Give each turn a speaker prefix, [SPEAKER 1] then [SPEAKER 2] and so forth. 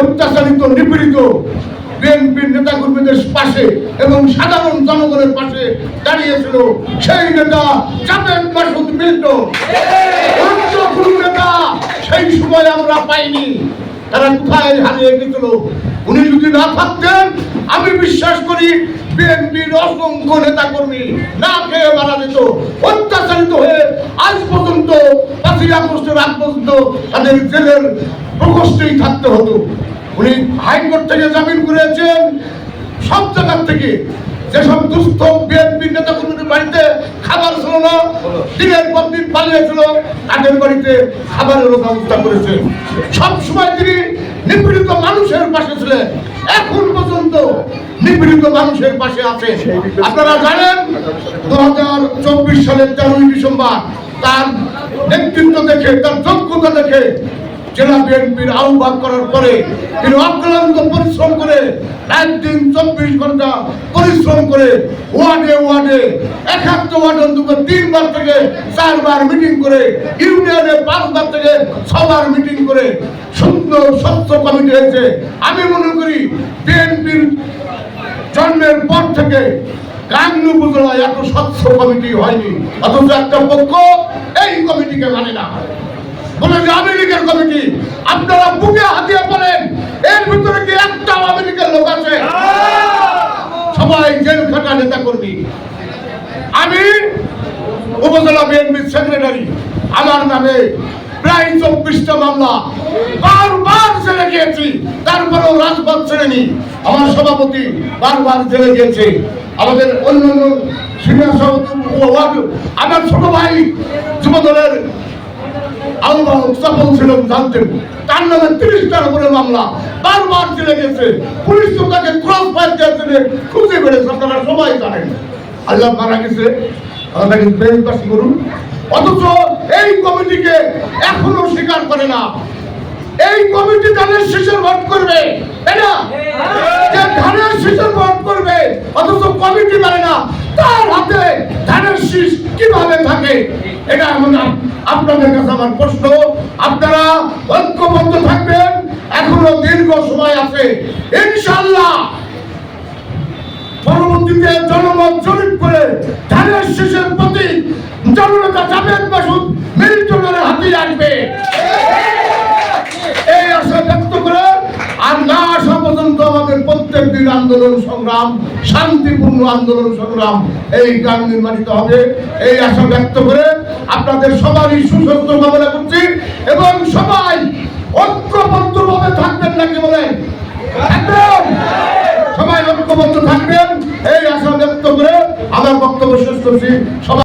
[SPEAKER 1] অত্যাচারিত নিপীড়িত বিএনপির নেতা কর্মীদের পাশে এবং সাধারণ জনগণের পাশে দাঁড়িয়েছিল সেই নেতা জাভেদ মাসুদ মিল্ট নেতা সেই সময় আমরা পাইনি। তারা কোথায় হারিয়ে গেছিল? উনি যদি না থাকতেন, আমি বিশ্বাস করি বিএনপির অসংখ্য নেতা কর্মী না খেয়ে মারা যেত। অত্যাচারিত হয়ে আজ পর্যন্ত পাঁচই আগস্টের আগ পর্যন্ত তাদের জেলের প্রকোষ্ঠেই থাকতে হতো। উনি হাইকোর্ট থেকে জামিন করেছেন। সব জায়গার থেকে যেসব দুস্থ বিএনপি নেতা কর্মীদের বাড়িতে খাবার ছিল না, দিনের পর দিন পালিয়েছিল, তাদের বাড়িতে খাবারেরও ব্যবস্থা করেছেন সব সময় তিনি নিপীড়িত মানুষের পাশে ছিলেন। এখন পর্যন্ত নিপীড়িত মানুষের পাশে আছে। আপনারা জানেন, দু হাজার চব্বিশ সালের তেরোই ডিসেম্বর তার নেতৃত্ব দেখে, তার যোগ্যতা দেখে জেলা বিএনপির আহ্বান করার পরে তিনি অক্লান্ত পরিশ্রম করে একদিন চব্বিশ ঘণ্টা পরিশ্রম করে ওয়ার্ডে ওয়ার্ডে একাত্ত ওয়ার্ড অন্তত তিনবার থেকে চারবার মিটিং করে ইউনিয়নে পাঁচবার থেকে ছবার মিটিং করে সুন্দর স্বচ্ছ কমিটি হয়েছে। আমি মনে করি বিএনপির জন্মের পর থেকে গাঙ্গু উপজেলায় এত স্বচ্ছ কমিটি হয়নি, অথচ একটা পক্ষ এই কমিটিকে মানে না। বলে যে আমেরিকার কমিটি আপনারা বুকে হাতিয়ে পড়েন এর ভিতরে কি একটা আমেরিকার লোক আছে? সবাই জেল খাটা নেতা কর্মী আমি উপজেলা বিএনপির সেক্রেটারি, আমার নামে প্রায় চব্বিশটা মামলা বারবার জেলে গিয়েছি, তারপরেও রাজপথ ছেড়েনি। আমার সভাপতি বারবার জেলে গিয়েছে। আমাদের অন্যান্য সিনিয়র সভাপতি আমার ছোট ভাই যুবদলের আহ্বায়ক সফল ছিলেন জানতেন তার নামে তিরিশটার উপরে মামলা। বারবার জেলে গেছে। পুলিশ তো তাকে ক্রস ফায়ার দিয়েছে খুঁজে বেড়েছে আপনারা সবাই জানেন। আল্লাহ মারা গেছে। আমাদের বেঞ্চবাসী করুন অথচ এই কমিটিকে এখনও স্বীকার করে না। এই কমিটি ধানের শীষের ভোট করবে তাই না? যে ধানের শীষের ভোট করবে অথচ কমিটি মানে না তার হাতে ধানের শীষ কীভাবে থাকে এটা এমন আপ- আপনাদের কাছে আমার প্রশ্ন, আপনারা ঐক্যবদ্ধ থাকবেন, এখনও দীর্ঘ সময় আছে। ইনশাল্লাহ পরবর্তীতে জনমত জরিপ করে ধানের শীষের প্রতি মাসুদ আসবে। এই আশা ব্যক্ত করে আর না আসা পর্যন্ত আমাদের প্রত্যেক দিন আন্দোলন সংগ্রাম শান্তিপূর্ণ আন্দোলন সংগ্রাম এই গ্রাম নির্মাণিত হবে। এই আশা ব্যক্ত করে আপনাদের সবারই সুস্বাস্থ্য কামনা করছি এবং সবাই ঐক্যবদ্ধ ভাবে থাকবেন নাকি বলেন? সবাই ঐক্যবদ্ধ থাকবেন, এই আশা ব্যক্ত করে আমার বক্তব্য শেষ করছি। সবাই